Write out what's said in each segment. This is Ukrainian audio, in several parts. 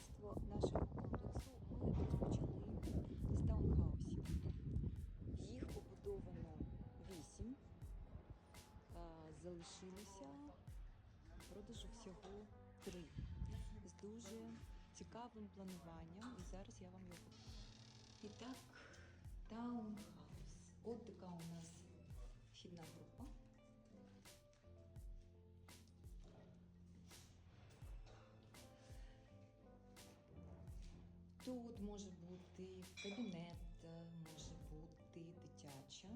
Будівництво нашого комплексу ми розпочали з таунхаусів. Їх побудовано 8. Залишилося продажу всього 3 з дуже цікавим плануванням. І зараз я вам його покажу. І так, таунхаус. От така у нас Тут може бути кабінет, може бути дитяча.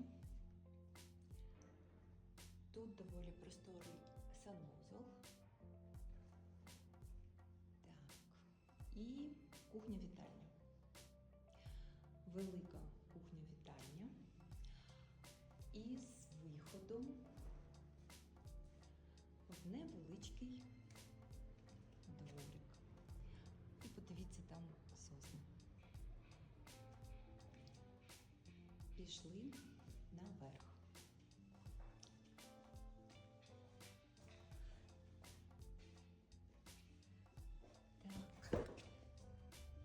Тут доволі просторий санузел. Так. І кухня-вітальня. Велика сосни. Пішли наверх. Так.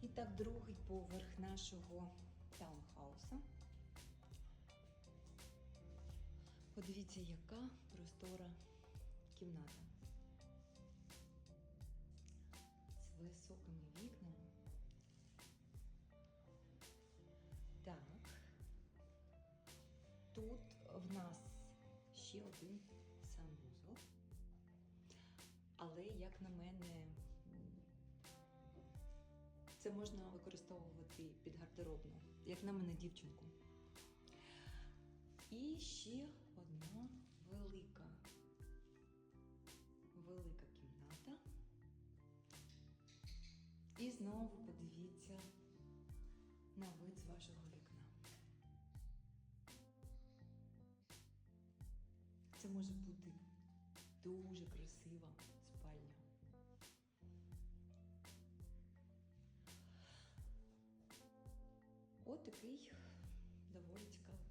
І так, другий поверх нашого таунхауса. Подивіться, яка простора кімната. З високими вікнами. В нас ще один санвузол. Але, як на мене, це можна використовувати під гардеробну, як на мене, дівчинку. І ще одна велика, велика кімната. І знову подивіться на вид з вашого вікна. Це може бути дуже красива спальня. Отакий такий доволі цікавий